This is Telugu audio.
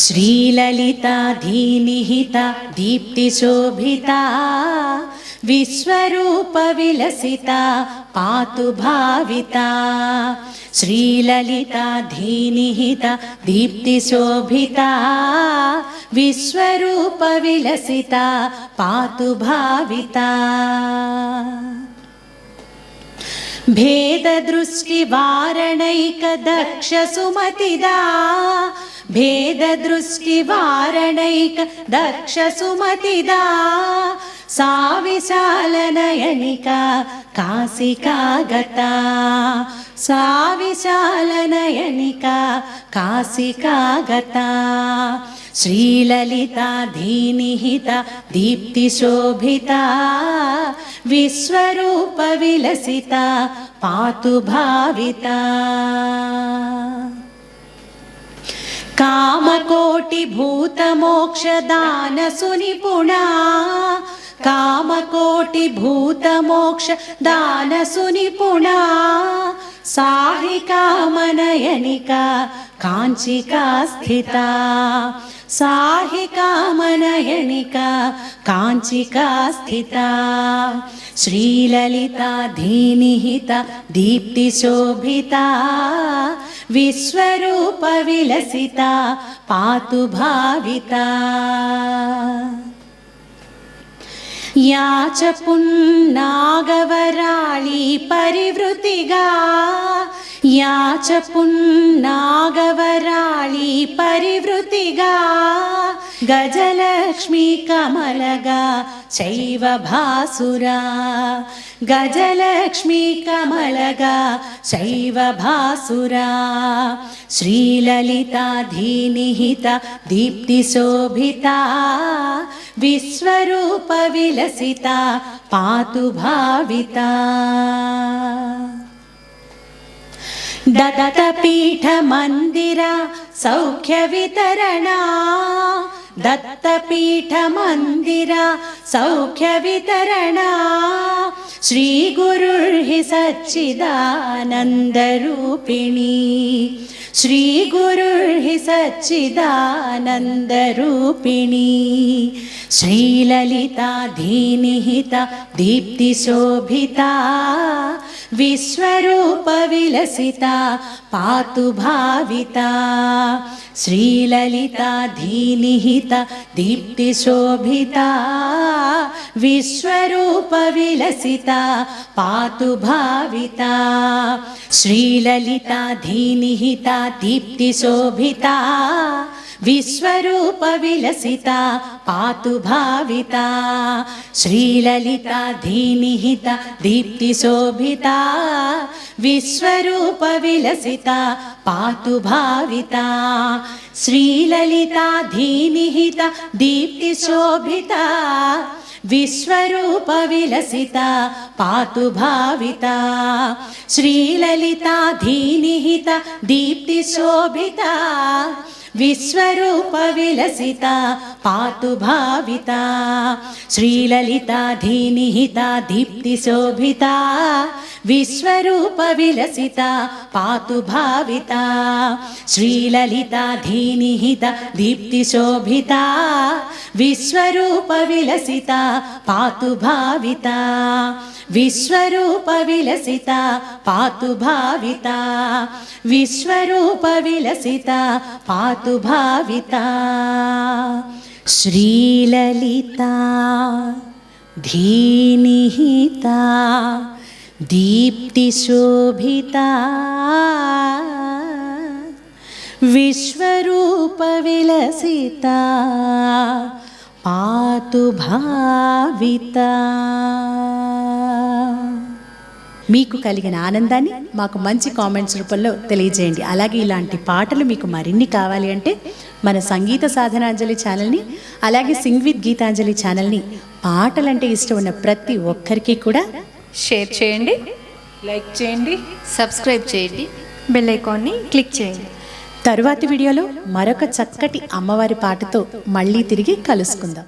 श्रीललिता धीनिहिता दीप्तिशोभिता विश्वरूपविलसिता पातु भाविता श्रीललिता धीनिहिता दीप्तिशोभिता विश्वरूपविलसिता पातु भाविता भेददृष्टिवारणैकदक्षसुमतिदा भेददृष्टिवारणैक दक्षसुमतिदा सा विशालनयनिका कासिका गता सा विशालनयनिका कासिका गता श्रीललिता धीनिहिता दीप्तिशोभिता विश्वरूपविलसिता पातु भाविता कामकोटिभूतमोक्षदानसुनिपुणा कामकोटिभूतमोक्षदानसुनिपुणा साहि कामनयनिका काञ्चिका स्थिता साहि कामनयनिका काञ्चिका स्थिता श्रीललिता धीनिहिता दीप्तिशोभिता विश्वरूपविलसिता पातु भाविता या च पुन्नागवराळी परिवृतिगा యాచ పున్నాగవరాళి పరివృతిగా గజలక్ష్మి కమలగా చైవ భాసురా. గజలక్ష్మి కమలగా చైవ భాసురా. శ్రీలలితాధీనిహిత దీప్తిశోభిత విశ్వరూప విలసిత పాతు భావిత. दत्तपीठमन्दिरा सौख्यवितरणा। दत्तपीठमन्दिरा सौख्यवितरणा। श्रीगुरुर्हि सच्चिदानन्दरूपिणी श्रीगुरुर्हि सच्चिदानन्दरूपिणी श्रीललिता धीनिहिता दीप्तिशोभिता विश्वरूपविलसिता पातु भाविता श्रीललिता धीनिहिता दीप्तिशोभिता विश्वरूपविलसिता पातु भाविता श्रीललिता धीनिहिता दीप्तिशोभिता विश्वरूपविलसिता पातु भाविता श्रीललिता धीनिहिता दीप्तिशोभिता विश्वरूपविलसिता पातु भाविता श्रीललिता धीनिहिता दीप्तिशोभिता विश्वरूपविलसिता पातु भाविता श्रीललिता धीनिहिता दीप्तिशोभिता విశ్వరూపవిలసిత పాతు భావిత. శ్రీలలితా ధీనిహిత దీప్తిశోభిత విశ్వరూపవిలసిత పాతు భావిత. శ్రీలలితా ధీనిహిత దీప్తిశోభిత విశ్వరూపవిలసిత పాతు భావిత. पातु भाविता विश्वरूपविलसिता पातु भाविता विश्वरूपविलसिता पातु भाविता श्रीललिता धीनिहिता दीप्तिशोभिता विश्वरूपविलसिता पातु भाविता మీకు కలిగిన ఆనందాన్ని మాకు మంచి కామెంట్స్ రూపంలో తెలియజేయండి. అలాగే ఇలాంటి పాటలు మీకు మరిన్ని కావాలి అంటే మన సంగీత సాధనాంజలి ఛానల్ని అలాగే సింగ్ విత్ గీతాంజలి ఛానల్ని పాటలంటే ఇష్టం ఉన్న ప్రతి ఒక్కరికి కూడా షేర్ చేయండి లైక్ చేయండి సబ్స్క్రైబ్ చేయండి బెల్ ఐకాన్ని క్లిక్ చేయండి. తరువాతి వీడియోలో మరొక చక్కటి అమ్మవారి పాటతో మళ్ళీ తిరిగి కలుసుకుందాం.